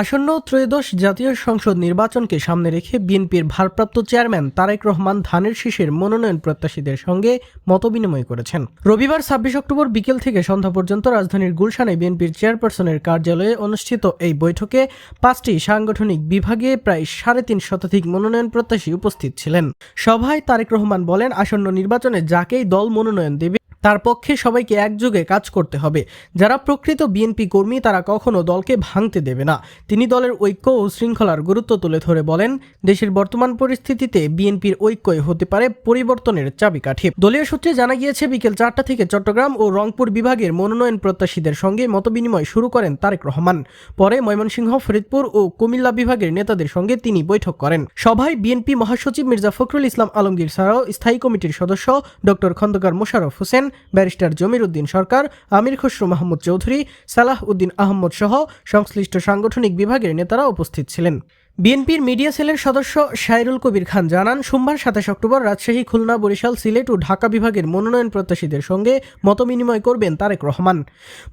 আসন্ন ত্রয়োদশ জাতীয় সংসদ নির্বাচনকে সামনে রেখে বিএনপির ভারপ্রাপ্ত চেয়ারম্যান তারেক রহমান ধানের শীষের মনোনয়ন প্রত্যাশীদের সঙ্গে মতবিনিময় করেছেন। রবিবার ছাব্বিশ অক্টোবর বিকেল থেকে সন্ধ্যা পর্যন্ত রাজধানীর গুলশানে বিএনপির চেয়ারপারসনের কার্যালয়ে অনুষ্ঠিত এই বৈঠকে পাঁচটি সাংগঠনিক বিভাগে প্রায় সাড়ে তিন শতাধিক মনোনয়ন প্রত্যাশী উপস্থিত ছিলেন। সভায় তারেক রহমান বলেন, আসন্ন নির্বাচনে যাকেই দল মনোনয়ন দেবে তার পক্ষে সবাইকে একযোগে কাজ করতে হবে। যারা প্রকৃত বিএনপি কর্মী, তারা কখনো দলকে ভাঙতে দেবে না। তিনি দলের ঐক্য ও শৃঙ্খলার গুরুত্ব তুলে ধরে বলেন, দেশের বর্তমান পরিস্থিতিতে বিএনপির ঐক্যই হতে পারে পরিবর্তনের চাবিকাঠি। দলীয় সূত্রে জানা গিয়েছে, বিকেল চারটা থেকে চট্টগ্রাম ও রংপুর বিভাগের মনোনয়ন প্রত্যাশীদের সঙ্গে মতবিনিময় শুরু করেন তারেক রহমান। পরে ময়মনসিংহ, ফরিদপুর ও কুমিল্লা বিভাগের নেতাদের সঙ্গে তিনি বৈঠক করেন। সভায় বিএনপি মহাসচিব মির্জা ফখরুল ইসলাম আলমগীর ছাড়াও স্থায়ী কমিটির সদস্য ডক্টর খন্দকার মোশাররফ হোসেন ব্যারিস্টার জমির উদ্দিন সরকার, আমির খসরু মাহমুদ চৌধুরী সালাহ উদ্দিন আহমদ সহ সংশ্লিষ্ট সাংগঠনিক বিভাগের নেতারা উপস্থিত ছিলেন। বিএনপির মিডিয়া সেলের সদস্য শায়রুল কবির খান জানান, সোমবার সাতাশ অক্টোবর রাজশাহী, খুলনা, বরিশাল, সিলেট ও ঢাকা বিভাগের মনোনয়ন প্রত্যাশীদের সঙ্গে মতবিনিময় করবেন তারেক রহমান।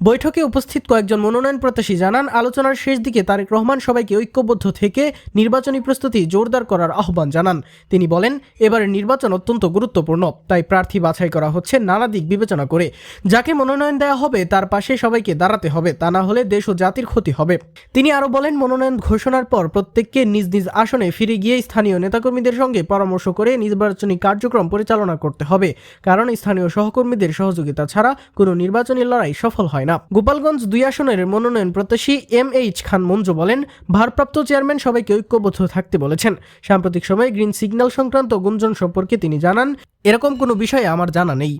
বৈঠকে উপস্থিত কয়েকজন মনোনয়ন প্রত্যাশী জানান, আলোচনার শেষ দিকে তারেক রহমান সবাইকে ঐক্যবদ্ধ থেকে নির্বাচনী প্রস্তুতি জোরদার করার আহ্বান জানান। তিনি বলেন, এবারের নির্বাচন অত্যন্ত গুরুত্বপূর্ণ, তাই প্রার্থী বাছাই করা হচ্ছে নানা দিক বিবেচনা করে। যাকে মনোনয়ন দেওয়া হবে, তার পাশে সবাইকে দাঁড়াতে হবে, তা না হলে দেশ ও জাতির ক্ষতি হবে। তিনি আরও বলেন, মনোনয়ন ঘোষণার পর প্রত্যেককে নিজ নিজ আসনে ফিরে গিয়ে স্থানীয় নেতাকর্মীদের সঙ্গে পরামর্শ করে নির্বাচনী কার্যক্রম পরিচালনা করতে হবে। কারণ স্থানীয় সহকর্মীদের সহযোগিতা ছাড়া কোনো নির্বাচনী লড়াই সফল হয় না। গোপালগঞ্জ দুই আসনের মনোনয়ন প্রত্যাশী এম এইচ খান মঞ্জু বলেন, ভারপ্রাপ্ত চেয়ারম্যান সবাইকে ঐক্যবদ্ধ থাকতে বলেছেন। সাম্প্রতিক সময়ে গ্রিন সিগন্যাল সংক্রান্ত গুঞ্জন সম্পর্কে তিনি জানান, এরকম কোনো বিষয়ে আমার জানা নেই।